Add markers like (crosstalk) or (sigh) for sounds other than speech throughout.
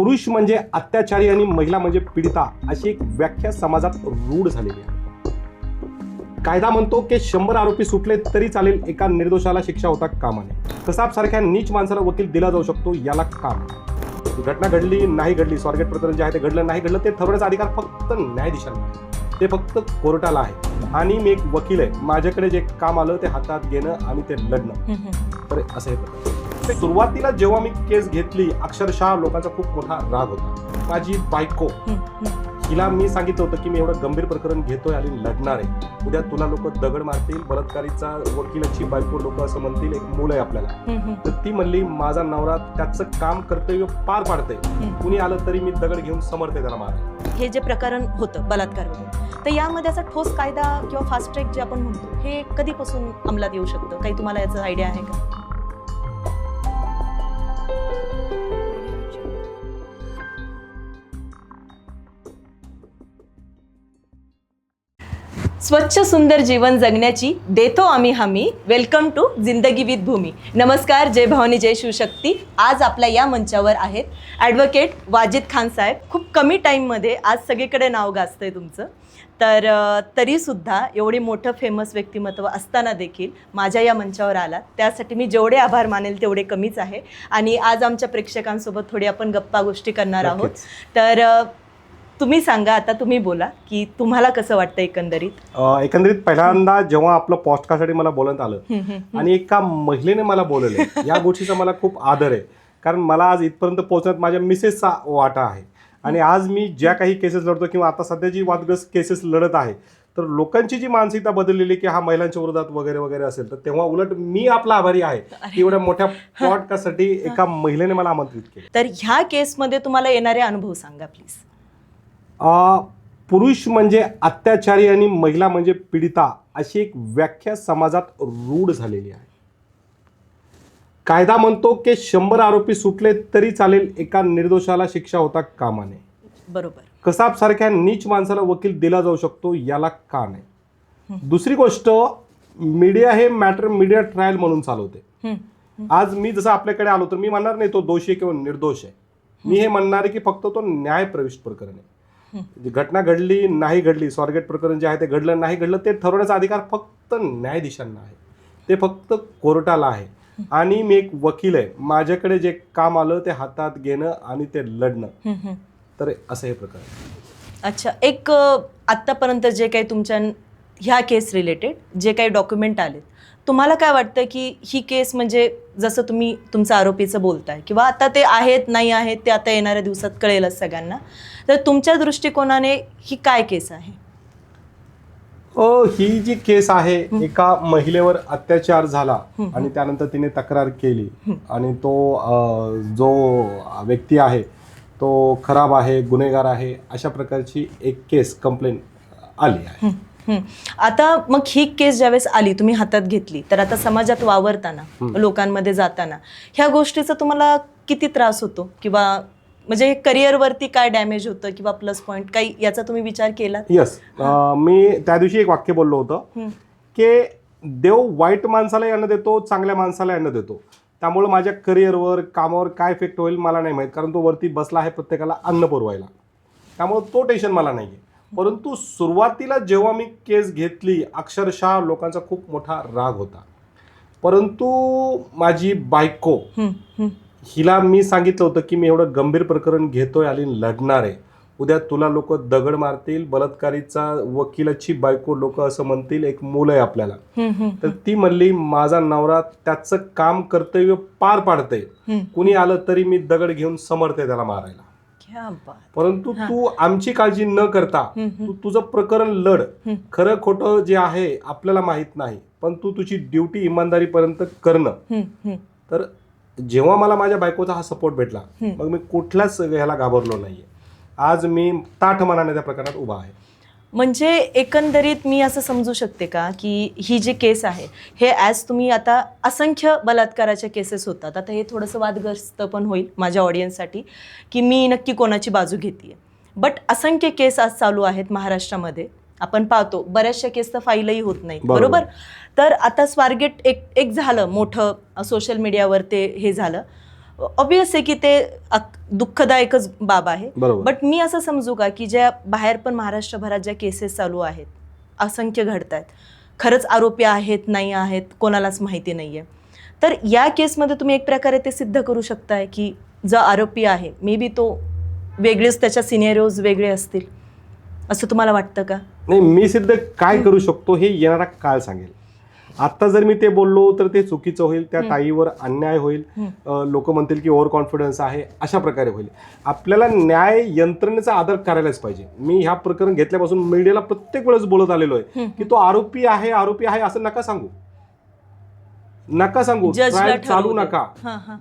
पुरुष म्हणजे अत्याचारी आणि महिला म्हणजे पीडिता अशी एक व्याख्या समाजात रूढ झालेली आहे. कायदा म्हणतो की शंभर आरोपी सुटले तरी चालेल एका निर्दोषाला शिक्षा होता कामा नये कसाब सारख्या नीच माणसाला वकील दिला जाऊ शकतो याला काम घटना घडली नाही घडली स्वारगेट प्रकरण जे आहे ते घडलं नाही घडलं ते ठरवण्याचा अधिकार फक्त न्यायाधीशांना आहे. ते फक्त कोर्टाला आहे. आणि मी एक वकील आहे. माझ्याकडे जे काम आलं ते हातात घेणं आणि ते लढणं. तर असं हे. सुरुवातीला जेव्हा मी केस घेतली अक्षरशः लोकांचा खूप मोठा राग होता. माझी बायको हिला मी सांगितलं होतं की मी एवढं गंभीर प्रकरण घेतोय आणि लढणार आहे. उद्या तुला लोक दगड मारतील बलात्कारीचा वकिलाची बायको लोक असं म्हणतील एक मूल आहे आपल्याला. तर ती म्हणली माझा नवरा त्याचं काम कर्तव्य पार पाडतंय. कुणी आलं तरी मी दगड घेऊन समर्थ त्याला मार हे जे प्रकरण होतं बलात्कार वगैरे तर यामध्ये असा ठोस कायदा किंवा फास्ट ट्रॅक जे आपण म्हणतो हे कधीपासून अंमलात येऊ शकतं? काही तुम्हाला याचं आयडिया आहे का? स्वच्छ सुंदर जीवन जगण्याची देतो आम्ही हमी. Welcome to Zindagi with Bhumi. नमस्कार जय भवानी जय शिवशक्ती. आज आपल्या या मंचावर आहेत ॲडव्होकेट वाजिद खान साहेब. खूप कमी टाईममध्ये आज सगळीकडे नाव गाजतंय तुमचं. तर तरीसुद्धा एवढे मोठं फेमस व्यक्तिमत्व असताना देखील माझ्या या मंचावर आला त्यासाठी मी जेवढे आभार मानेल तेवढे कमीच आहे. आणि आज आमच्या प्रेक्षकांसोबत थोडी आपण गप्पा गोष्टी करणार आहोत. तर तुम्ही सांगा आता तुम्ही बोला की तुम्हाला कसं वाटतं एकंदरीत? अं, एकंदरीत पहिल्यांदा जेव्हा आपलं पॉडकास्टसाठी मला बोलण्यात आलं. आणि एका महिलेने मला बोलवले या गोष्टीचा मला खूप आदर आहे. कारण मला आज इथपर्यंत पोहोचण्यात माझ्या मिसेसचा वाटा आहे. आणि आज मी ज्या काही केसेस लढतो किंवा आता सध्या जी वादग्रस्त केसेस लढत आहे तर लोकांची जी मानसिकता बदललेली की हा महिलांच्या विरोधात वगैरे वगैरे असेल तर तेव्हा उलट मी आपला आभारी आहे की एवढ्या मोठ्या पॉडकास्टसाठी एका महिलेने मला आमंत्रित केलं. तर ह्या केसमध्ये तुम्हाला येणारे अनुभव सांगा प्लीज पुरुष म्हणजे अत्याचारी आणि महिला म्हणजे पीडिता अशी एक व्याख्या समाजात रूढ झालेली आहे. कायदा म्हणतो की शंभर आरोपी सुटले तरी चालेल एका निर्दोषाला शिक्षा होता कामा नये बरोबर. कसाब सारख्या नीच माणसाला वकील दिला जाऊ शकतो याला का नाही? दुसरी गोष्ट मीडिया हे मॅटर मीडिया ट्रायल म्हणून चालवते. आज मी जसं आपल्याकडे आलो तर मी म्हणणार नाही तो दोषी किंवा निर्दोष आहे. मी हे. म्हणणार आहे की फक्त तो न्याय प्रविष्ट प्रकरण आहे. घटना घडली नाही घडली स्वारगेट प्रकरण जे आहे ते घडलं नाही घडलं ते ठरवण्याचा अधिकार फक्त न्यायाधीशांना आहे ते फक्त कोर्टाला आहे आणि मी एक वकील आहे माझ्याकडे जे काम आलं ते हातात घेणं आणि ते लढणं. तर असं हे प्रकरण आहे. अच्छा एक आत्तापर्यंत जे काही तुमच्या ह्या केस रिलेटेड जे काही डॉक्युमेंट आलेत तुम्हाला काय वाटतं की ही केस म्हणजे जसं तुम्ही तुमचं आरोपीचं बोलताय किंवा आता ते आहेत नाही आहेत ते आता येणाऱ्या दिवसात कळेलच सगळ्यांना. तर तुमच्या दृष्टिकोनाने ही काय केस आहे? अ, ही जी केस आहे एका महिलेवर अत्याचार झाला आणि त्यानंतर तिने तक्रार केली. आणि तो जो व्यक्ती आहे तो खराब आहे गुन्हेगार आहे अशा प्रकारची एक केस कंप्लेंट आली आहे. हं, हं. आता मग ही केस ज्यावेळेस आली तुम्ही हातात घेतली तर आता समाजात वावरताना लोकांमध्ये जाताना ह्या गोष्टीचा तुम्हाला किती त्रास होतो? किंवा म्हणजे करिअरवरती काय डॅमेज होतं किंवा प्लस पॉईंट काही याचा तुम्ही विचार केला यस मी त्या दिवशी एक वाक्य बोललो होतं. की देव वाईट माणसाला अन्न देतो चांगल्या माणसाला अन्न देतो. त्यामुळे माझ्या करिअरवर कामावर काय इफेक्ट होईल मला नाही माहीत कारण तो वरती बसला आहे प्रत्येकाला अन्न पुरवायला. त्यामुळे तो टेन्शन मला नाही आहे परंतु सुरुवातीला जेव्हा मी केस घेतली अक्षरशः लोकांचा खूप मोठा राग होता. परंतु माझी बायको. हिला मी सांगितलं होतं की मी एवढं गंभीर प्रकरण घेतोय आणि लढणार आहे. उद्या तुला लोक दगड मारतील बलात्कारीचा वकिलाची बायको लोक असं म्हणतील एक मूल आहे आपल्याला. तर ती म्हणली माझा नवरा त्याचं काम कर्तव्य पार पाडतंय. कुणी आलं तरी मी दगड घेऊन समर्थ आहे त्याला मारायला. परंतु तू आमची काळजी न करता. तू तुझं प्रकरण लढ. खरं खोटं जे आहे आपल्याला माहीत नाही पण तू तुझी ड्युटी इमानदारीपर्यंत करणं. तर जेव्हा मला माझ्या बायकोचा हा सपोर्ट भेटला. मग मी कुठल्याच ह्याला घाबरलो नाहीये आज मी ताठ मनाने त्या प्रकरणात उभा आहे म्हणजे एकंदरीत मी असं समजू शकते का की ही जी केस आहे हे ॲज तुम्ही आता असंख्य बलात्काराच्या केसेस होतात. आता हे थोडंसं वादग्रस्त पण होईल माझ्या ऑडियन्ससाठी की मी नक्की कोणाची बाजू घेते बट असंख्य केस आज चालू आहेत महाराष्ट्रामध्ये. आपण पाहतो बऱ्याचशा केस तर फाईलही होत नाही बरोबर. बरोबर? तर आता स्वारगेट एक एक झालं मोठं सोशल मीडियावर ते हे झालं. ऑब्विस आहे की ते दुःखदायकच बाब आहे. बट मी असं समजू का की ज्या बाहेर पण महाराष्ट्रभरात ज्या केसेस चालू आहेत असंख्य घडत आहेत खरंच आरोपी आहेत नाही आहेत कोणालाच माहिती नाही आहे तर या केसमध्ये तुम्ही एक प्रकारे ते सिद्ध करू शकताय की जो आरोपी आहे मे बी तो वेगळेच त्याच्या सिनेरिओज वेगळे असतील. असं तुम्हाला वाटतं का? नाही मी सिद्ध काय करू शकतो हे येणारा काळ सांगेल. आता जर मी ते बोललो तर ते चुकीचं होईल त्या. ताईवर अन्याय होईल. लोक म्हणतील की ओव्हर कॉन्फिडन्स आहे अशा प्रकारे होईल आपल्याला न्याय यंत्रणेचा आदर करायलाच पाहिजे मी ह्या प्रकरण घेतल्यापासून मीडियाला प्रत्येक वेळेस बोलत आलेलो आहे की तो आरोपी आहे आरोपी आहे असं नका सांगू नका सांगू ट्रायल चालू. नका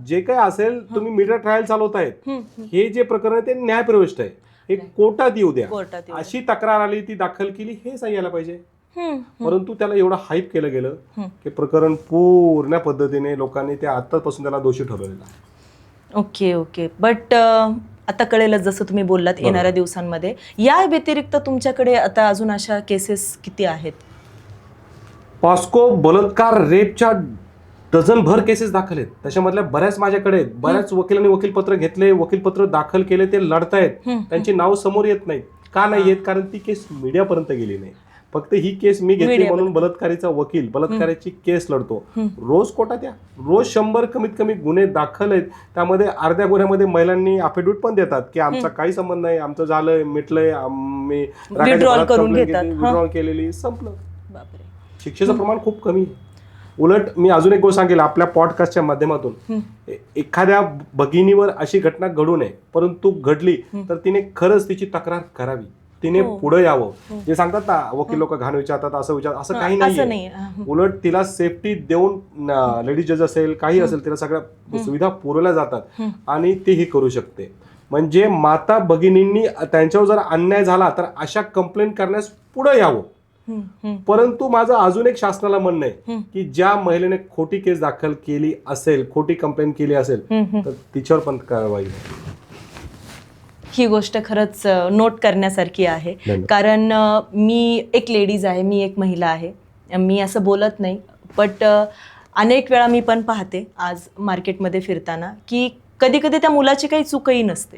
जे काही असेल तुम्ही मीडिया ट्रायल चालवतायत हम्म, हम्म. हे जे प्रकरण आहे ते न्यायप्रविष्ट आहे हे कोर्टात येऊ द्या. अशी तक्रार आली ती दाखल केली हे सही यायला पाहिजे. परंतु त्याला एवढं हाईप केलं गेलं. की प्रकरण पूर्ण पद्धतीने लोकांनी ते आतापासून त्याला दोषी ठरवलेलं आहे. Okay okay. बट आता कळेलच जसं तुम्ही बोललात. येणाऱ्या दिवसांमध्ये. या व्यतिरिक्त तुमच्याकडे आता अजून अशा केसेस किती आहेत? पॉस्को बलात्कार रेपच्या डझनभर केसेस दाखल आहेत. त्याच्यामधल्या बऱ्याच माझ्याकडे बऱ्याच वकिलांनी वकीलपत्र घेतले वकीलपत्र दाखल केले ते लढतायत. त्यांची नाव समोर येत नाहीत. का नाही येत? कारण ती केस मीडियापर्यंत गेली नाही. फक्त ही केस मी घेतली. म्हणून बलात्कारीचा वकील बलात्काराची केस लढतो. रोज कोर्टात या रोज शंभर कमीत कमी गुन्हे दाखल आहेत. त्यामध्ये अर्ध्या गुन्ह्यामध्ये महिलांनी अफिडेविट पण देतात की आमचा काही संबंध नाही आमचं झालंय मिटलंय आम्ही. विड्रॉल केलेली संपलं. शिक्षेचं प्रमाण खूप कमी आहे. उलट मी अजून एक गोष्ट सांगेल आपल्या पॉडकास्टच्या माध्यमातून. एखाद्या भगिनीवर अशी घटना घडू नये परंतु घडली तर तिने खरंच तिची तक्रार करावी. तिने हो. पुढे यावं जे सांगतात ना वकील लोक घाण विचारतात असं विचार असं काही नाही हं. उलट तिला सेफ्टी देऊन लेडीज जज असेल काही असेल तिला सगळ्या सुविधा पुरवल्या जातात. आणि ते ही करू शकते म्हणजे माता भगिनींनी त्यांच्यावर जर अन्याय झाला तर अशा कंप्लेंट करण्यास पुढे यावं हं, हं, परंतु माझं अजून एक शासनाला म्हणणं आहे हं. की ज्या महिलेने खोटी केस दाखल केली असेल खोटी कंप्लेंट केली असेल हं, हं. तर तिच्यावर पण कारवाई. ही गोष्ट खरंच नोट करण्यासारखी आहे. कारण मी एक लेडीज आहे मी एक महिला आहे. मी असं बोलत नाही. बट अनेक वेळा मी पण पाहते आज मार्केटमध्ये फिरताना की कधी कधी त्या मुलाची काही चूकही नसते.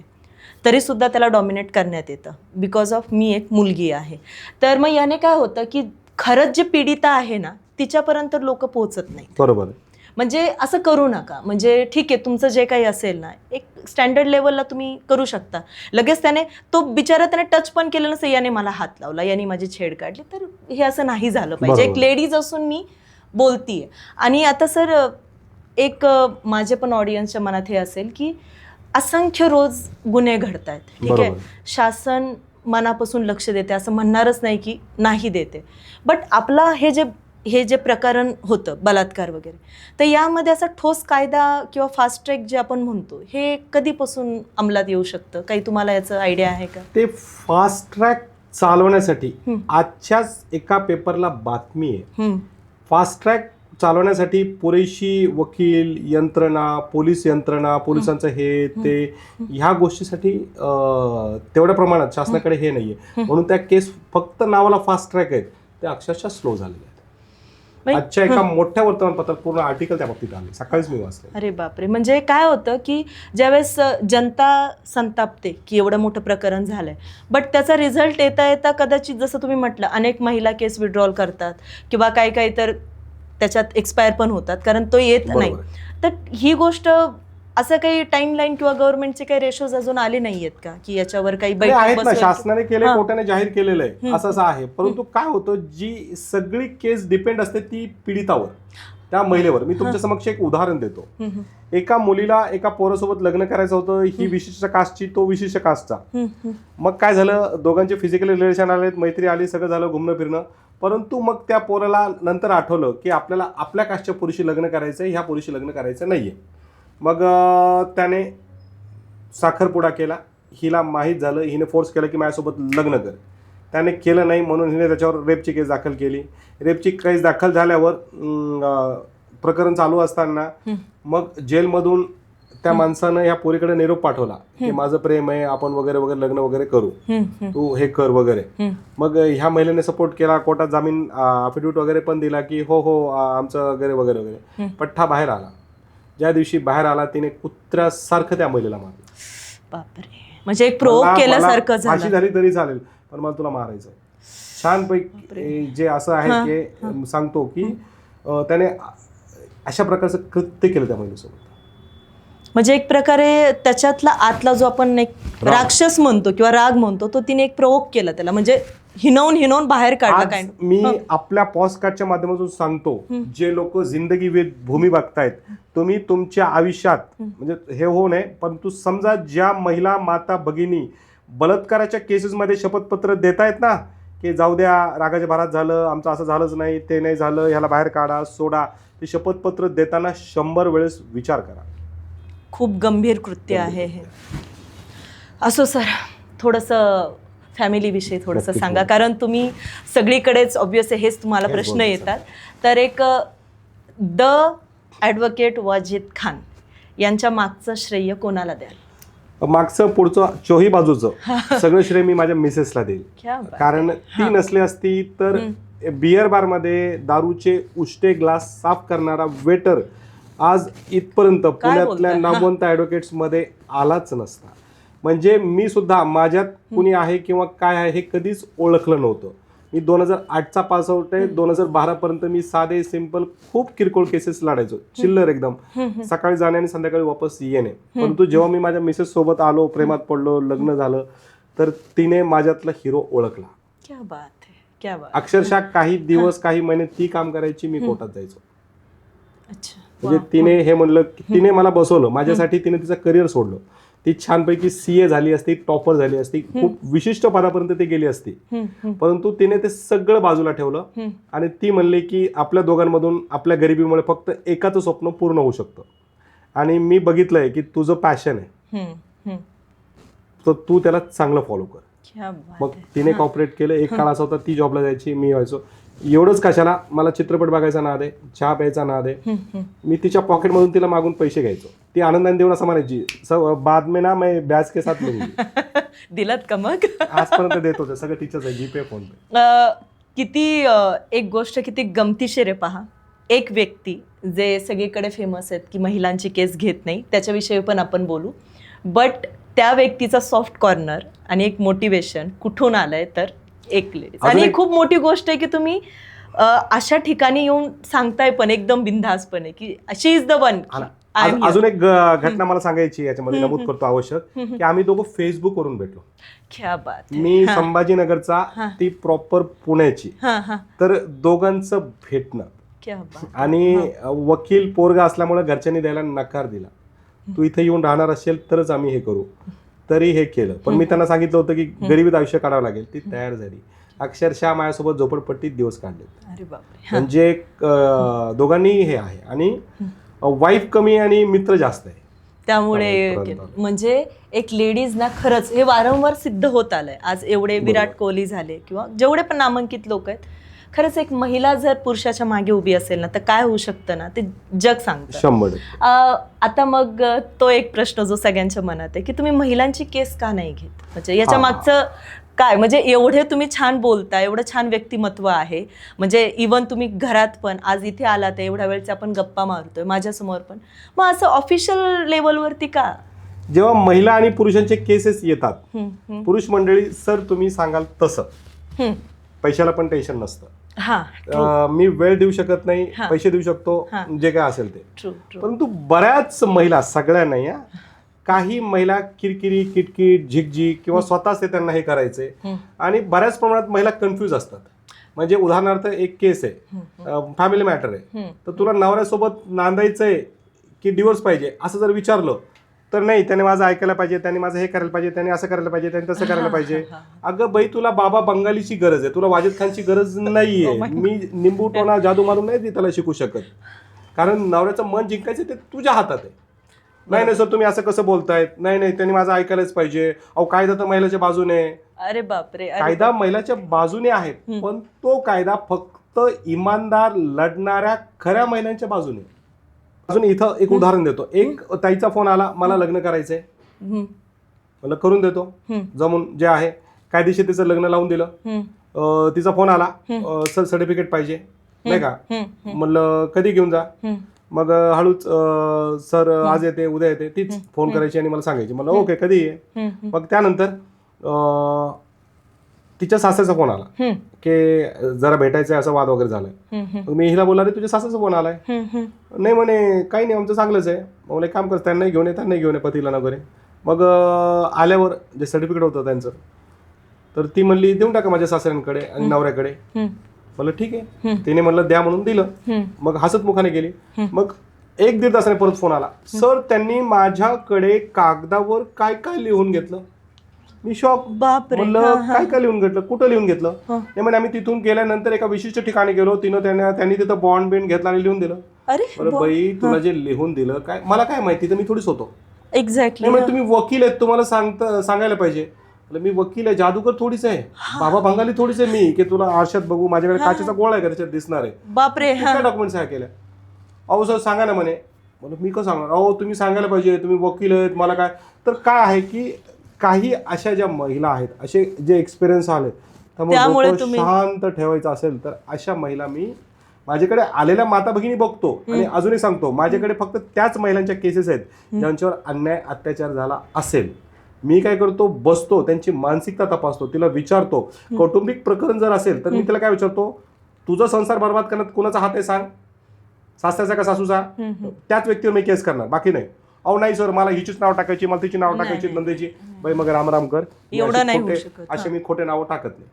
तरीसुद्धा त्याला डॉमिनेट करण्यात येतं. बिकॉज ऑफ मी एक मुलगी आहे. तर मग याने काय होतं की खरंच जे पीडिता आहे ना तिच्यापर्यंत लोक पोहोचत नाही बरोबर. म्हणजे असं करू नका. म्हणजे ठीक आहे तुमचं जे काही असेल ना एक स्टँडर्ड लेवलला तुम्ही करू शकता. लगेच त्याने तो बिचारा त्याने टच पण केलं नसतं याने मला हात लावला याने माझी छेड काढली तर हे असं नाही झालं पाहिजे. एक. लेडीज असून मी बोलतीये. आणि आता सर एक अ, माझ्या पण ऑडियन्सच्या मनात हे असेल की असंख्य रोज गुन्हे घडत आहेत ठीक आहे. शासन मनापासून लक्ष देते असं म्हणणारच नाही की नाही देते. बट आपला हे जे हे जे प्रकरण होतं बलात्कार वगैरे. तर यामध्ये असा ठोस कायदा किंवा फास्ट ट्रॅक जे आपण म्हणतो हे कधीपासून अंमलात येऊ शकतं? काही तुम्हाला याचं आयडिया आहे का? ते फास्ट ट्रॅक चालवण्यासाठी. आजच्याच एका पेपरला बातमी आहे. फास्ट ट्रॅक चालवण्यासाठी पुरेशी वकील यंत्रणा पोलीस यंत्रणा पोलिसांचं हे ते ह्या गोष्टीसाठी तेवढ्या प्रमाणात शासनाकडे हे. नाहीये. म्हणून त्या केस फक्त नावाला फास्ट ट्रॅक आहेत. ते अक्षरशः स्लो झालेले आहेत. म्हणजे- आजच्या एका मोठ्या वर्तमानपत्रात पूर्ण आर्टिकल त्या बाबतीत आले. सकाळीच मी वाचले. अरे बापरे. म्हणजे काय होतं की ज्यावेळेस जनता संतापते की एवढं मोठं प्रकरण झालंय बट त्याचा रिझल्ट येता येता कदाचित जसं तुम्ही म्हटलं अनेक महिला केस विड्रॉल करतात किंवा काही काही तर त्याच्यात एक्सपायर पण होतात कारण तो येत नाही. तर ही गोष्ट असं काही टाइमलाईन किंवा गव्हर्नमेंटचे काही रेशोज अजून आले नाहीयेत का? की याच्यावर काही आहेत ना? शासनाने केले हां. कोर्टाने जाहीर केलेलं आहे. असं असं आहे. परंतु काय होतं जी सगळी केस डिपेंड असते ती पीडितावर त्या महिलेवर. मी तुमच्या समक्ष एक उदाहरण देतो. हम्म, एका मुलीला एका पोरासोबत लग्न करायचं होतं ही विशिष्ट कास्टची तो विशिष्ट कास्टचा हम्म, हम्म. मग काय झालं? दोघांचे फिजिकल रिलेशन आले मैत्री आली सगळं झालं घुमणं फिरणं परंतु मग त्या पोराला नंतर आठवलं की आपल्याला आपल्या कास्टच्या पुरुषी लग्न करायचं ह्या पुरुषी लग्न करायचं नाहीये. मग त्याने साखरपुडा केला. हिला माहीत झालं हिने फोर्स केलं की माझ्यासोबत लग्न कर. त्याने केलं नाही म्हणून हिने त्याच्यावर रेपची केस दाखल केली. रेपची केस दाखल झाल्यावर प्रकरण चालू असताना. मग जेलमधून त्या माणसानं या पोरीकडे निरोप पाठवला की माझं प्रेम आहे आपण वगैरे वगैरे लग्न वगैरे करू. तू हे कर वगैरे. मग ह्या महिलेने सपोर्ट केला कोर्टात जामीन अफिडेविट वगैरे पण दिला की हो हो आमचं वगैरे वगैरे वगैरे. पठ्ठा बाहेर आला. ज्या दिवशी बाहेर आला तिने कुत्र्यासारखं त्या महिलेला मारलं. बापरे. म्हणजे एक मला- केल्यासारखं मला फाशी झालं तरी चालेल पण मला तुला मारायचं छानपैकी जे असं आहे की सांगतो की अं, त्याने अशा प्रकारचं कृत्य केलं त्या महिलेसोबत. म्हणजे एक प्रकारे त्याच्यातला आतला जो आपण एक राग. राक्षस म्हणतो किंवा राग म्हणतो तो तिने एक प्रोवोक केला त्याला. म्हणजे हिनवून हिनवून बाहेर काढला आज काय? मी आपल्या पॉडकास्टच्या माध्यमातून सांगतो जे लोक जिंदगी वेद भूमी बघतायत तुम्ही तुमच्या आयुष्यात म्हणजे हे होऊ नये परंतु समजा ज्या महिला माता भगिनी बलात्काराच्या केसेसमध्ये शपथपत्र देतायत ना की जाऊ द्या रागाच्या भारात झालं आमचं असं झालंच नाही ते नाही झालं ह्याला बाहेर काढा सोडा ते शपथपत्र देताना शंभर वेळेस विचार करा. खूप गंभीर कृत्य आहे हे. असो सर थोडंसं फॅमिलीविषयी थोडंसं सांगा. कारण तुम्ही सगळीकडेच ऑब्विसली हेच तुम्हाला प्रश्न. येतात तर एक द ॲडव्होकेट वाजिद खान यांच्या मागचं श्रेय कोणाला द्याल मागचं पुढचं चोही बाजूचं (laughs) सगळं श्रेय मी माझ्या मिसेसला देईल. कारण ती नसली असती तर बियर बारमध्ये दारूचे उष्टे ग्लास साफ करणारा वेटर आज इथपर्यंत पुण्यातल्या? नामवंत ॲडव्होकेट्समध्ये आलाच नसता म्हणजे मी सुद्धा माझ्यात कुणी आहे किंवा काय आहे हे कधीच ओळखलं नव्हतं. मी दोन हजार आठचा पास आउट आहे. दोन हजार बारा पर्यंत मी साधे सिंपल खूप किरकोळ केसेस लढायचो चिल्लर एकदम. सकाळी जाणे आणि संध्याकाळी वापस येणे. परंतु जेव्हा मी माझ्या मिसेस सोबत आलो प्रेमात पडलो लग्न झालं तर तिने माझ्यातला हिरो ओळखला. क्या बात आहे क्या बात अक्षरशः काही दिवस काही महिने ती काम करायची मी कोर्टात जायचो. अच्छा. म्हणजे तिने हे म्हणलं तिने मला बसवलं. माझ्यासाठी तिने तिचं करिअर सोडलं. ती छानपैकी सी ए झाली असती टॉपर झाली असती खूप विशिष्ट पदापर्यंत ती गेली असती. परंतु तिने ते सगळं बाजूला ठेवलं. आणि ती म्हणली की आपल्या दोघांमधून आपल्या गरिबीमुळे फक्त एकाचं स्वप्न पूर्ण होऊ शकतं. आणि मी बघितलंय की तुझं पॅशन आहे. तर तू त्याला चांगलं फॉलो कर. मग. तिने कॉपरेट केलं. एक काळ असा होता ती जॉबला जायची मी व्हायचो. एवढंच कशाला? मला चित्रपट बघायचा नाद आहे चहा प्यायचा नाद आहे. मी तिच्या पॉकेटमधून तिला मागून पैसे घ्यायचो. ती आनंदाने देऊन असं म्हणायची "स- बाद में ना मैं ब्याज के साथ लूंगी. (laughs) दिलात का मग? (laughs) आजपर्यंत देत होते सगळं तिच्याच आहे जीपे फोन पे अ, किती अ, एक गोष्ट किती गमतीशीर आहे पहा. एक व्यक्ती जे सगळीकडे फेमस आहेत की महिलांची केस घेत नाही त्याच्याविषयी पण आपण बोलू. बट त्या व्यक्तीचा सॉफ्ट कॉर्नर आणि एक मोटिवेशन कुठून आलंय तर? एक लेडीज आणि एक- खूप मोठी गोष्ट आहे की तुम्ही अ, अशा ठिकाणी येऊन सांगताय पण एकदम बिनधास्तपणे की शी इज द वन हा ना. अजून एक घटना मला सांगायची याच्यामध्ये नमूद करतो आवश्यक की आम्ही दोघं फेसबुक वरून भेटलो. क्या बात है. मी हा. संभाजीनगरचा. ती प्रॉपर पुण्याची. हा हा. तर दोघांचं भेटणं. क्या बात आणि वकील पोरगा असल्यामुळे घरच्यांनी द्यायला नकार दिला. तू इथे येऊन राहणार असेल तरच आम्ही हे करू. तरी हे केलं. पण मी त्यांना सांगितलं होतं की गरिबीत आयुष्य काढावं लागेल. ती तयार झाली. अक्षरशः माझ्यासोबत झोपडपट्टीत दिवस काढले. म्हणजे दोघांनी हे आहे. आणि वाईफ कमी आणि मित्र जास्त आहे. त्यामुळे म्हणजे एक लेडीज ना खरंच हे वारंवार सिद्ध होत आलंय. आज एवढे विराट कोहली झाले किंवा जेवढे पण नामांकित लोक आहेत खरंच एक महिला जर पुरुषाच्या मागे उभी असेल ना तर काय होऊ शकतं ना? ते जग सांगतं. आता मग तो एक प्रश्न जो सगळ्यांच्या मनात आहे की तुम्ही महिलांची केस का नाही घेत? म्हणजे याच्या. मागचं काय? म्हणजे एवढे तुम्ही छान बोलता एवढं छान व्यक्तिमत्व आहे. म्हणजे इवन तुम्ही घरात पण आज इथे आलात एवढ्या वेळचे आपण गप्पा मारतोय माझ्यासमोर पण. मग असं ऑफिशियल लेवलवरती का? जेव्हा महिला आणि पुरुषांचे केसेस येतात पुरुष मंडळी सर तुम्ही सांगाल तसं. पैशाला पण टेन्शन नसतं. मी वेळ देऊ शकत नाही. पैसे देऊ शकतो. जे काय असेल ते परंतु बऱ्याच महिला सगळ्या नाही. काही महिला किरकिरी किटकिट झिकझिक किंवा स्वतःच ते त्यांना हे करायचे. आणि बऱ्याच प्रमाणात महिला कन्फ्यूज असतात म्हणजे उदाहरणार्थ एक केस आहे फॅमिली मॅटर आहे. तर तुला नवऱ्यासोबत नांदायचं आहे की डिवोर्स पाहिजे असं जर विचारलं तर नाही त्याने माझं ऐकायला पाहिजे त्याने माझं हे करायला पाहिजे त्याने असं करायला पाहिजे त्याने तसं करायला पाहिजे. अगं बाई तुला बाबा बंगालीची गरज आहे. तुला वाजिद खानची गरज (laughs) नाहीये. Oh. मी निंबू टोना जादू मारून नाही त्याला शिकू शकत. कारण नवऱ्याचं मन जिंकायचं ते तुझ्या हातात आहे. नाही नाही सर तुम्ही असं कसं बोलतायत? नाही नाही त्यांनी माझं ऐकायलाच पाहिजे. अहो कायदा तर महिलाच्या बाजूने. अरे बापरे कायदा महिलाच्या बाजूने आहे. पण तो कायदा फक्त इमानदार लढणाऱ्या खऱ्या महिलांच्या बाजूने. अजून इथं एक उदाहरण देतो. एक ताईचा फोन आला मला लग्न करायचंय. मला करून देतो. जमून जे आहे कायदेशीर तिचं लग्न लावून दिलं. तिचा फोन आला सर सर्टिफिकेट पाहिजे. नाही का? म्हणलं कधी घेऊन जा. मग हळूच सर आज येते उद्या येते तीच फोन करायची आणि मला सांगायची. मला ओके कधी ये? मग त्यानंतर तिच्या सासऱ्याचा फोन आला. की जरा भेटायचं असं वाद वगैरे झालाय. मी हिला बोलला रे तुझ्या सासऱ्याचा फोन आलाय. नाही म्हणे काही नाही आमचं चांगलंच आहे. मग काम कर त्यांना घेऊन ये त्यांना घेऊन ये पतीला वगैरे मग आल्यावर जे सर्टिफिकेट होतं त्यांचं तर ती म्हणली देऊन टाका माझ्या सासऱ्यांकडे आणि नवऱ्याकडे. म्हणलं ठीक आहे. तिने म्हणलं द्या म्हणून दिलं. मग हसत मुखाने गेली. मग एक दीड तासाने परत फोन आला. सर त्यांनी माझ्याकडे कागदावर काय काय लिहून घेतलं? मी शॉक बापरे. म्हणलं काय काय लिहून घेतलं? कुठं लिहून घेतलं? हा. नाही म्हणे आम्ही तिथून गेल्यानंतर एका विशिष्ट ठिकाणी गेलो. तिनं त्यांना त्यांनी तिथं बॉन्ड बिंड घेतला आणि लिहून दिलं. अरे बरं बाई तुला जे लिहून दिलं काय मला काय माहिती? तर मी थोडीच होतो एक्झॅक्टली नाही म्हणजे तुम्ही वकील आहेत तुम्हाला सांगता सांगायला पाहिजे. मी वकील आहे जादूगर थोडीच आहे. बाबा बंगाली थोडीच आहे मी की तुला आरशात बघू माझ्याकडे काचेचा गोळा आहे का त्याच्यात दिसणार आहे? बापरे हा. काय डॉक्युमेंट्स आहे केल्या? अहो सर सांगा ना म्हणे. मी कसं सांगणार? अहो तुम्ही सांगायला पाहिजे तुम्ही वकील आहेत मला काय? तर काय आहे की काही अशा ज्या महिला आहेत असे जे एक्सपिरियन्स आले त्यामुळे शांत ठेवायचं असेल तर अशा महिला मी माझ्याकडे आलेल्या माता भगिनी बघतो आणि अजूनही सांगतो माझ्याकडे फक्त त्याच महिलांच्या केसेस आहेत ज्यांच्यावर अन्याय अत्याचार झाला असेल. मी काय करतो बसतो त्यांची मानसिकता तपासतो तिला विचारतो. कौटुंबिक प्रकरण जर असेल तर मी तिला काय विचारतो तुझा संसार बर्बाद करण्यात कुणाचा हात आहे सांग? सासऱ्याचा का सासूचा? त्याच व्यक्तीवर मी केस करणार बाकी नाही. अहो नाही सर मला हिचीच नाव टाकायची मला तिची नाव टाकायची नंदेची बाई मग राम राम कर एवढं नाही होऊ खोटे- शकत, असे मी खोटे नावं टाकत नाही.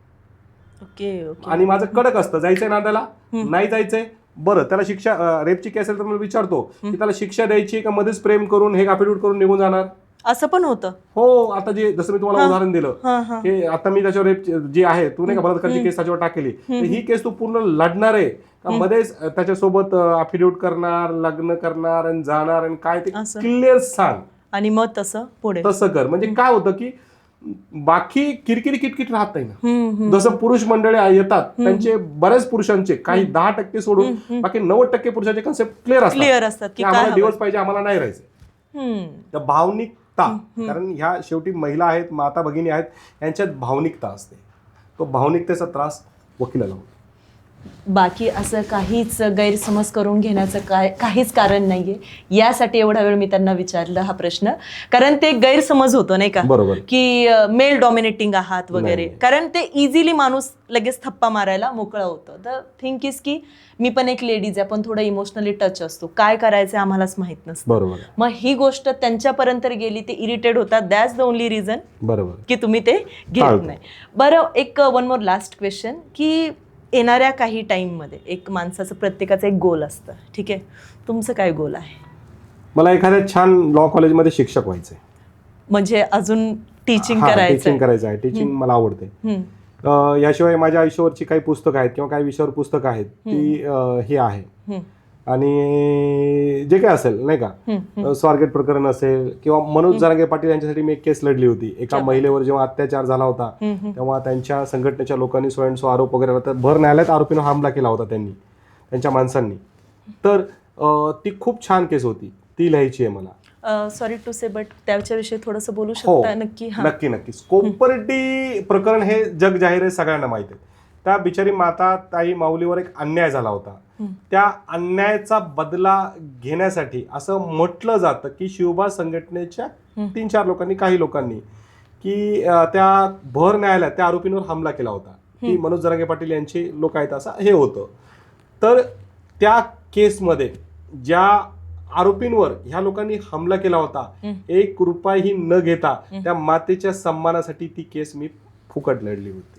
Okay okay. आणि माझं कडक असतं जायचंय नांदाला नाही जायचंय बरं त्याला शिक्षा रेपची केस असेल तर मी विचारतो की त्याला शिक्षा द्यायची का मध्येच प्रेम करून हे अफिडेविट करून निघून जाणार? असं पण होतं. हो आता जे जसं मी तुम्हाला उदाहरण दिलं हा की आता मी त्याच्यावर रेप जी आहे तू नाही का बलात्कारची केस त्याच्यावर टाकली ही केस तू पूर्ण लढणार आहे. का मध्येच त्याच्यासोबत अफिडेविट करणार लग्न करणार आणि जाणार आणि काय ते. क्लिअर सांग. आणि मग तसं पुढे. तसं कर. म्हणजे काय होतं की बाकी किरकिरी किटकिट राहत नाही ना. जसं पुरुष मंडळी येतात त्यांचे बऱ्याच पुरुषांचे काही दहा टक्के सोडून बाकी नव्वद टक्के पुरुषाचे कन्सेप्ट क्लिअर असतात. क्लिअर असतात की आम्हाला दिवस पाहिजे आम्हाला नाही राहायचं. तर भावनिकता कारण ह्या शेवटी महिला आहेत माता भगिनी आहेत यांच्यात भावनिकता असते. तो भावनिकतेचा त्रास वकिलाला होतो. बाकी असं काहीच गैरसमज करून घेण्याचं काय काहीच कारण नाहीये. यासाठी एवढा वेळ मी त्यांना विचारलं हा प्रश्न. कारण ते गैरसमज होतो नाही का? बरोबर. की मेल डॉमिनेटिंग आहात वगैरे. नाही. कारण ते इझिली माणूस लगेच थप्पा मारायला मोकळा होतं. तर थिंक इज की मी पण एक लेडीज आहे पण थोडं इमोशनली टच असतो. काय करायचं आम्हालाच माहीत नसतं. बरोबर. मग ही गोष्ट त्यांच्यापर्यंत गेली ते इरिटेड होतात. दॅट्स द ओनली रिझन बरोबर. की तुम्ही ते घेत चालतंय. नाही. बरं एक वन मोर लास्ट क्वेश्चन की येणाऱ्या काही टाईममध्ये एक माणसाचं प्रत्येकाचं एक गोल असतं. ठीक आहे? तुमचं काय गोल आहे? मला एखाद्या छान लॉ कॉलेजमध्ये शिक्षक व्हायचंय. म्हणजे अजून टीचिंग हा, करायचं टीचिंग करायचं आहे. टीचिंग मला आवडते हम्म, अं, याशिवाय माझ्या आयुष्यावरची काही पुस्तकं आहेत किंवा काही विषयावर पुस्तकं आहेत ती अं, ही आहे. हम्म, आणि जे काय असेल नाही का? स्वारगेट प्रकरण असेल किंवा मनोज जरांगे पाटील यांच्यासाठी मी एक केस लढली होती. एका महिलेवर जेव्हा अत्याचार झाला होता. तेव्हा त्यांच्या संघटनेच्या लोकांनी स्वयंस्व आरोप वगैरे. तर भर न्यायालयात आरोपीनं हमला केला होता त्यांनी त्यांच्या माणसांनी. तर ती खूप छान केस होती. ती लिहायची आहे मला. सॉरी टू से बट त्याच्याविषयी थोडंसं बोलू हो. शकता? नक्की नक्की नक्की. कोपर्टी प्रकरण हे जग जाहीर आहे सगळ्यांना माहिती आहे. त्या बिचारी माता ताई माऊलीवर एक अन्याय झाला होता. त्या अन्यायाचा बदला घेण्यासाठी असं म्हटलं जातं की शिवबा संघटनेच्या. तीन चार लोकांनी काही लोकांनी की त्या भर न्यायालयात त्या आरोपींवर हमला केला होता की मनोज जरांगे पाटील यांची लोक आहेत असं हे होतं तर त्या केसमध्ये ज्या आरोपींवर ह्या लोकांनी हमला केला होता. एक रुपयाही न घेता त्या मातेच्या सन्मानासाठी ती केस मी फुकट लढली होती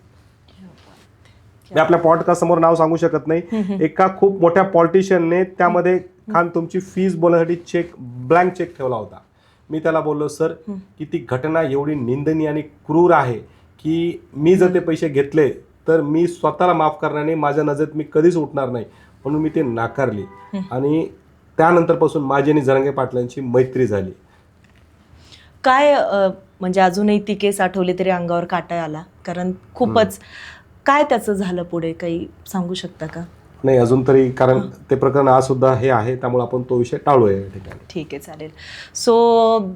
मी आपल्या पॉडकास्ट समोर नाव सांगू शकत नाही. एका खूप मोठ्या पॉलिटिशियनने त्यामध्ये खान तुमची फीस बोलण्यासाठी चेक ब्लँक चेक ठेवला होता. मी त्याला बोललो सर की ती घटना एवढी निंदनीय आणि क्रूर आहे की मी जर ते पैसे घेतले तर मी स्वतःला माफ करणार नाही माझ्या नजरेत मी कधीच उठणार नाही. म्हणून मी ते नाकारली. आणि त्यानंतरपासून माझी आणि जरंगे पाटलांची मैत्री झाली. काय म्हणजे अजूनही ती केस आठवली तरी अंगावर काटा आला. कारण खूपच काय त्याचं झालं पुढे? काही सांगू शकता का? नाही अजून तरी कारण ते प्रकरण आज सुद्धा हे आहे त्यामुळे आपण तो विषय टाळूया या ठिकाणी. ठीक आहे चालेल. सो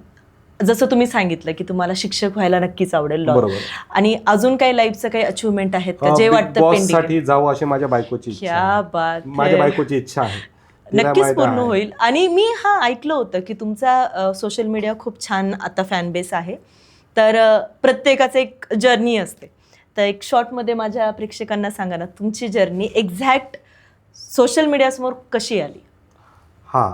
जसं तुम्ही सांगितलं की तुम्हाला शिक्षक व्हायला नक्कीच आवडेल law. बरोबर. आणि अजून काही लाईफचं काही अचिव्हमेंट आहेत का? जे वाटतं बॉस पेंडिंगसाठी जावं अशी माझ्या बायकोची इच्छा क्या आहे. बात माझ्या है. बायकोची इच्छा आहे. तिला नक्कीच माहीत पूर्ण आहे. होईल. आणि मी हा ऐकलं होतं की तुमचा सोशल मीडिया खूप छान आता फॅन बेस आहे. तर अ, प्रत्येकाचं एक जर्नी असते. तर एक शॉर्टमध्ये माझ्या प्रेक्षकांना सांगा ना तुमची जर्नी एक्झॅक्ट सोशल मीडियासमोर कशी आली? हा.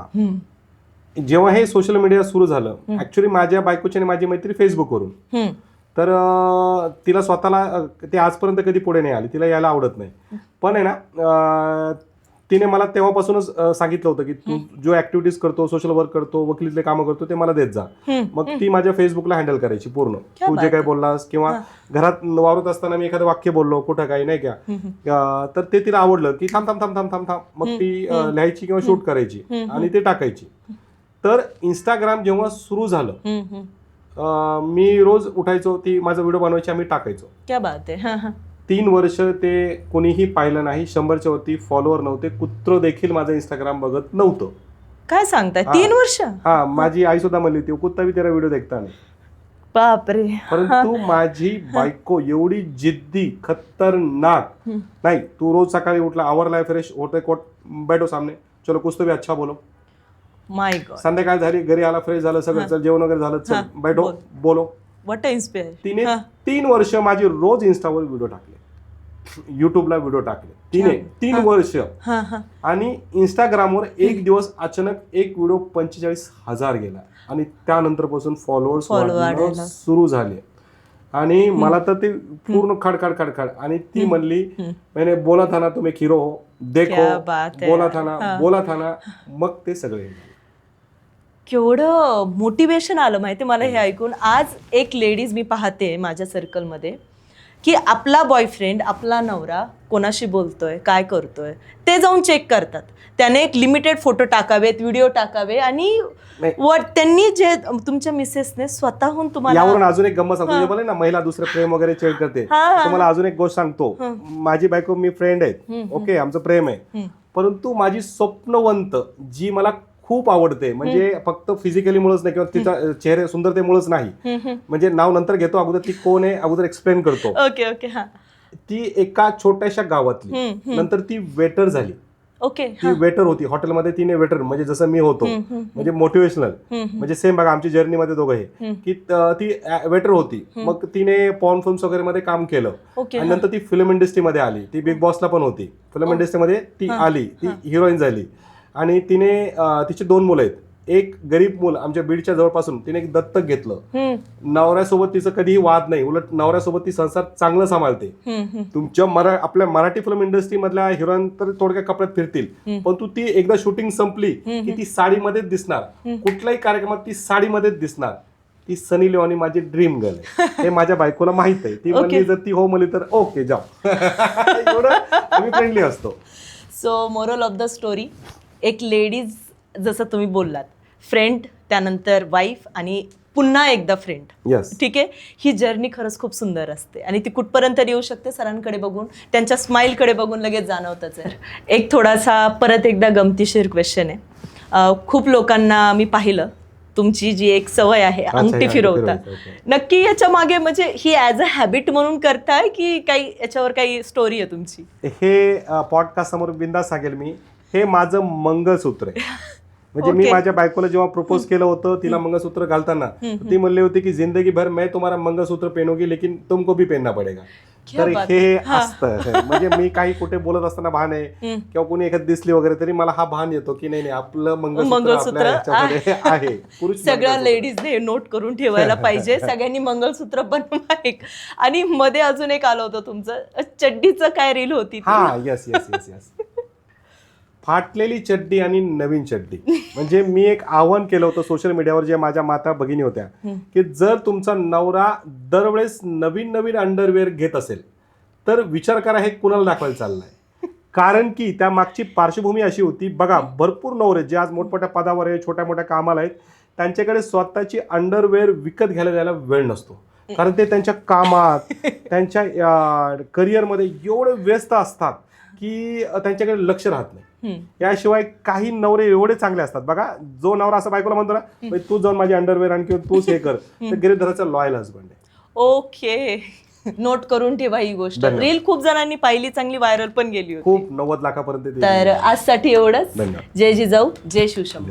जेव्हा हे सोशल मीडिया सुरू झालं ऍक्च्युली माझ्या बायकोची आणि माझी मैत्री फेसबुकवरून तर तिला स्वतःला ते आजपर्यंत कधी पुढे नाही आली तिला यायला आवडत नाही. पण आहे ना तिने मला तेव्हापासूनच अं, सांगितलं होतं की तू जो ऍक्टिव्हिटीज करतो सोशल वर्क करतो वकिलीतले कामं करतो ते मला देत जा. मग ती माझ्या फेसबुकला हँडल करायची पूर्ण. क्या तू बात जे काय आहे. बोललास किंवा घरात वावरत असताना मी एखादं वाक्य बोललो कुठं काही नाही का? अं, तर ते तिला आवडलं की थांब थांब थांब थांब थांब थांब. मग ती अं, लिहायची किंवा शूट करायची आणि ते टाकायची. तर इंस्टाग्राम जेव्हा सुरू झालं हम्म, हम्म. अं, मी रोज उठायचो ती माझा व्हिडिओ बनवायची आम्ही टाकायचो. क्या बात आहे. हा हा. तीन वर्ष ते कोणीही पाहिलं नाही शंभरच्या वरती फॉलोअर नव्हते. कुत्र देखील माझं इंस्टाग्राम बघत नव्हतं. काय सांगताय? हा. तीन वर्ष? हा माझी आई सुद्धा म्हणली होती कुत्ता बी तेरा व्हिडिओ देखता नाही. बापरे. परंतु माझी बायको एवढी जिद्दी खतरनाक. हम्म. नाही तू रोज सकाळी उठला आवरलाय फ्रेश होते कोट बैठो सामने. चलो कुछ तो भी अच्छा बोलो. माय गॉड संध्याकाळ झाली घरी आला फ्रेश झालं सगळं हा. चल जेवण वगैरे झालं हा, चल बैठो बोल. बोलो. वॉट इन्स्पायर तिने तीन वर्ष माझी रोज इंस्टावर व्हिडिओ टाकले. युट्यूबला व्हिडिओ टाकले. तिने. तीन. वर्ष. आणि इंस्टाग्रामवर एक दिवस अचानक एक व्हिडिओ पंचेचाळीस हजार गेला. आणि त्यानंतरपासून फॉलोअर्स. सुरू झाले. आणि मला तर ते पूर्ण खडखड खडखड. आणि ती म्हणली. मैंने बोला था ना तुम्ही हिरो हो. क्या देखो बोला था ना हा. बोला था ना मग ते सगळे केवढं मोटिवेशन आलं माहिती मला हे ऐकून? आज एक लेडीज मी पाहते माझ्या सर्कलमध्ये की आपला बॉयफ्रेंड आपला नवरा कोणाशी बोलतोय काय करतोय ते जाऊन चेक करतात. त्याने एक लिमिटेड फोटो टाकावेत व्हिडिओ टाकावे आणि त्यांनी जे तुमच्या मिसेसने स्वतःहून तुम्हाला यावरून अजून एक गंमत सांगतो. बोले ना महिला दुसरं प्रेम वगैरे चेक करते. तुम्हाला अजून एक गोष्ट सांगतो. माझी बायको मी फ्रेंड आहेत ओके आमचं प्रेम आहे. परंतु माझी स्वप्नवंत जी मला खूप आवडते. म्हणजे फक्त फिजिकली मुळेच नाही किंवा तिचा चेहरे सुंदरतेमुळेच नाही. म्हणजे नाव नंतर घेतो अगोदर ती कोण आहे अगोदर एक्सप्लेन करतो. ओके ओके हा. ती एका छोट्याशा गावातली. नंतर ती वेटर झाली. ओके ती वेटर होती. हॉटेलमध्ये तिने वेटर म्हणजे जसं मी होतो. म्हणजे मोटिवेशनल. म्हणजे सेम बघा आमची जर्नीमध्ये दोघं हे. की त- वेटर होती. मग तिने पॉर्न फिल्म्स वगैरे मध्ये काम केलं. आणि नंतर ती फिल्म इंडस्ट्रीमध्ये आली. ती बिग बॉसला पण होती. फिल्म इंडस्ट्रीमध्ये ती आली. ती हिरोईन झाली. आणि तिने तिची दोन मुलं आहेत. एक गरीब मूल आमच्या बीडच्या जवळपासून तिने एक दत्तक घेतलं. नवऱ्यासोबत तिचं कधीही वाद नाही उलट नवऱ्यासोबत ती संसार चांगलं सांभाळते. तुमच्या मरा आपल्या मराठी फिल्म इंडस्ट्री मधल्या हिरोईन तर थोडक्या कपड्यात फिरतील. पण तू ती एकदा शूटिंग संपली की ती साडीमध्येच दिसणार. कुठल्याही कार्यक्रमात ती साडीमध्येच दिसणार. ती सनी लिओनी माझी ड्रीम गर्ल आहे. हे माझ्या बायकोला माहीत आहे. ती (laughs) म्हणली जर ती हो म्हणली तर ओके जाऊ. (laughs) एवढं आम्ही फ्रेंडली असतो. So moral of the story एक लेडीज जसं तुम्ही बोललात फ्रेंड त्यानंतर वाईफ आणि पुन्हा एकदा फ्रेंड येस ठीक आहे? ही जर्नी खरंच खूप सुंदर असते. आणि ती कुठपर्यंत येऊ शकते सरांकडे बघून त्यांच्या स्माईलकडे बघून लगेच जाणवतंच आहे. एक थोडासा परत एकदा गमतीशीर क्वेश्चन आहे. खूप लोकांना मी पाहिलं. तुमची जी एक सवय आहे अंगठी फिरवता. नक्की याच्या मागे म्हणजे ही ॲज अ हॅबिट म्हणून करताय की काही याच्यावर काही स्टोरी आहे तुमची? हे पॉडकास्ट समोर बिंदास सांगेल मी. हे माझं मंगळसूत्र आहे. (laughs) म्हणजे मी. माझ्या बायकोला जेव्हा प्रपोज केलं होतं तिला मंगळसूत्र घालताना ती म्हणली होती की जिंदगी भर मैं तुम्हारा मंगळसूत्र पहनूंगी लेकिन तुमको भी पहनना पडेगा. तर हे. असतं. (laughs) म्हणजे मी काही कुठे बोलत असताना भान आहे. किंवा कोणी एखाद दिसली वगैरे तरी मला हा भान येतो की नाही नाही आपलं मंगळसूत्र (laughs) आहे. पुरुष सगळ्या. लेडीजने नोट करून ठेवायला पाहिजे. सगळ्यांनी मंगळसूत्र बनवा एक आणि मध्ये अजून एक आलं होतं तुमचं. चड्डीचं काय रील होती? हा यस यस यस यस फाटलेली चड्डी आणि नवीन चड्डी. म्हणजे मी एक आव्हान केलं होतं सोशल मीडियावर जे माझ्या माता भगिनी होत्या की जर तुमचा नवरा दरवेळेस नवीन नवीन अंडरवेअर घेत असेल तर विचार करा हे कुणाला दाखवायला चाललंय. कारण की त्या मागची पार्श्वभूमी अशी होती बघा भरपूर नवरे जे आज मोठमोठ्या पदावर आहे छोट्या मोठ्या कामाला आहेत त्यांच्याकडे स्वतःची अंडरवेअर विकत घ्यायला जायला वेळ नसतो. कारण ते त्यांच्या कामात त्यांच्या करिअरमध्ये एवढे व्यस्त असतात की त्यांच्याकडे लक्ष राहत नाही. याशिवाय काही नवरे एवढे चांगले असतात. बघा जो नवरा असं बायकोला म्हणतो ना "बाई, तू जाऊन माझी अंडरवेअर आण किंवा तूच हे कर. तर गिरीधराचा लॉयल हजबंड आहे. ओके. नोट करून ठेवा ही गोष्ट. धन्यवाद. रील खूप जणांनी पाहिली चांगली व्हायरल पण गेली होती. खूप नव्वद लाखापर्यंत ते- तर आजसाठी एवढंच. धन्यवाद. जय जिजाऊ जय शिवशंभू